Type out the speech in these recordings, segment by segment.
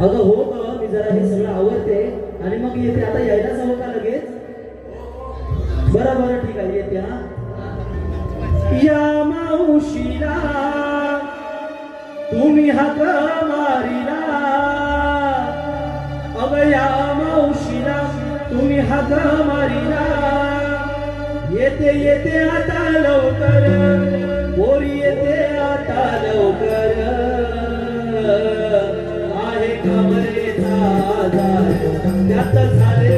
अगं हो ग मी जरा हे सगळं आवडते आणि मग येते. आता यायलाच हवं का लगेच? बरं बरं ठीक आहे येते हा. या मावशीला तुम्ही हात मारिला. अगं या मावशीला तुम्ही हात मारिला. येते येते आता लवकर. कमरे झाला त्यात झाले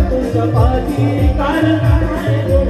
चपाती कारण आहे.